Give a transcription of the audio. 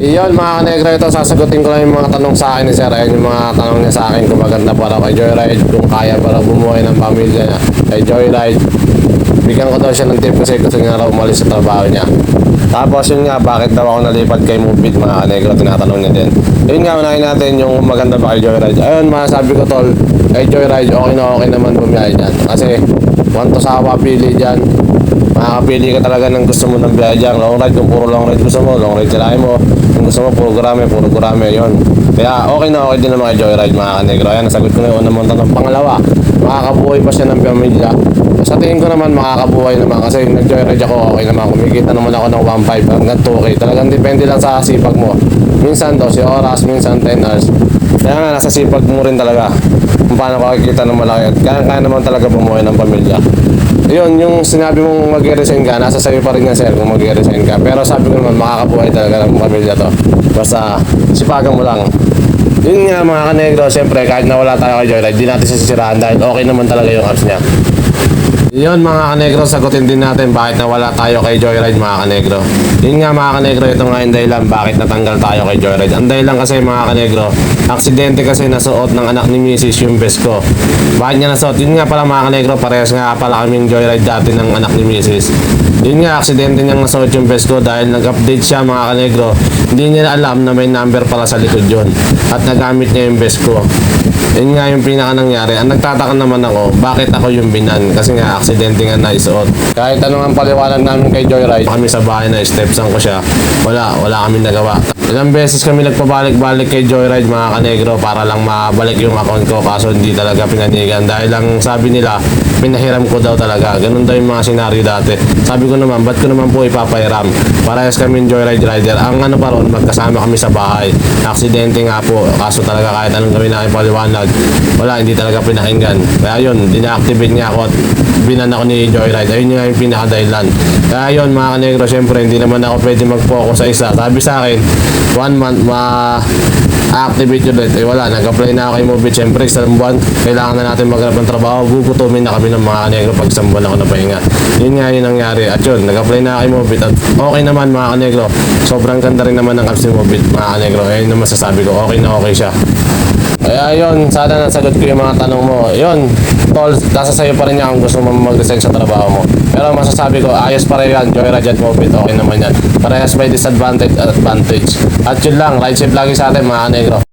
Iyon mga kanegro, ito sasagutin ko lang yung mga tanong sa akin ni Sir. Ayan yung mga tanong niya sa akin kung maganda para kay Joyride, kung kaya para bumuhay ng pamilya niya. Kay Joyride, bigyan ko daw siya ng tip kasi gusto niya raw umalis sa trabaho niya. Tapos yun nga, bakit daw ako nalipad kay Mubit mga kanegro, tinatanong niya din. Yun nga, unahin natin yung maganda ba kay Joyride. Ayun, masasabi ko tol, kay Joyride, okay na okay naman bumiyahe dyan. Kasi, one to sa pili dyan, makakapili ka talaga ng gusto mo ng biyahe dyan. Long ride, kung puro long ride gusto mo, long ride sirahin mo. Kung gusto mo, puro gurame, puro gurame, yun. Kaya okay na okay din naman kay Joyride mga kanegro. Ayan, nasagot ko na yung unang mong tanong. Pangalawa, makakabuhay pa siya ng pamilya. Sa tingin ko naman makakabuhay naman kasi nag-joyride ako, okay naman. Kumikita naman ako ng 1.5 hanggang 2K. Talagang depende lang sa sipag mo. Minsan 12 oras, minsan 10 hours. Kaya nga, nasa sipag mo rin talaga kung paano ka kikita ng malaki. At kaya-kaya naman talaga bumuhay ng pamilya. Yun, yung sinabi mong mag-resign ka, nasa sayo pa rin yan, sir, kung mag-resign ka. Pero sabi ko naman, makakabuhay talaga ng pamilya to. Basta, sipagan mo lang. Yun nga mga kanegro, siyempre kahit nawala tayo kay Joyride, di natin sisiraan dahil okay naman talaga yung apps niya. Yun mga kanegro, sagutin din natin bakit nawala tayo kay Joyride mga kanegro. Yun nga mga kanegro, ito nga yung dahilan bakit natanggal tayo kay Joyride. Ang dahilan kasi mga kanegro, aksidente kasi nasuot ng anak ni Mrs. yung best ko. Bakit niya nasuot? Yun nga pala mga kanegro, parehas nga pala kaming Joyride dati ng anak ni Mrs. Yun nga, aksidente niyang nasuot yung best ko dahil nag-update siya mga kanegro. Hindi niya alam na may number pala sa likod yun. At nagamit niya yung best ko. Yun nga yung pinaka nangyari. Ang nagtataka naman ako, bakit ako yung binan? Kasi nga, aksidente nga naisuot. Kahit ano ang paliwanag namin kay Joyride, kami sa bahay na stepson ko siya, wala, wala kami nagawa. Ilang beses kami nagpabalik-balik kay Joyride mga kanegro para lang mabalik yung account ko kaso hindi talaga pinanigan dahil lang sabi nila pinahiram ko daw talaga. Ganun daw yung mga senaryo dati. Sabi ko naman, ba't ko naman po ipapahiram? Parehas kami Joyride Rider. Ang ano pa ron, magkasama kami sa bahay. Aksidente nga po. Kaso talaga kahit anong gawin namin paliwanag, wala, hindi talaga pinakinggan. Kaya yun, dina-activate niya ako at binan ako ni Joyride. Ayun nga yung pinakadahilan. Kaya yun, mga kanegro, syempre, hindi naman ako pwede mag-focus sa isa. Sabi sa akin, one month, ma activate yun ulit. Eh wala, nag-apply na ako kay Mobit. Siyempre, isang buwan, kailangan na natin maghanap ng trabaho. Gugutumin na kami ng mga kanegro pag isang buwan ako na pahinga. Yun nga yun nangyari. At yun, nag-apply na ako kay Mobit. At okay naman mga kanegro. Sobrang ganda rin naman ng apps ni Mobit, mga kanegro. Ayun naman sasabi ko, okay na okay siya. Kaya yun, sana nasagot ko yung mga tanong mo. Yun, tol, nasa sa'yo pa rin yan kung gusto mo mag-resign sa trabaho mo. Pero masasabi ko, ayos pa rin yan, Joyride at Mobit, okay naman yan. Parehas may disadvantage at advantage. At yun lang, ride safe lagi sa atin mga negro.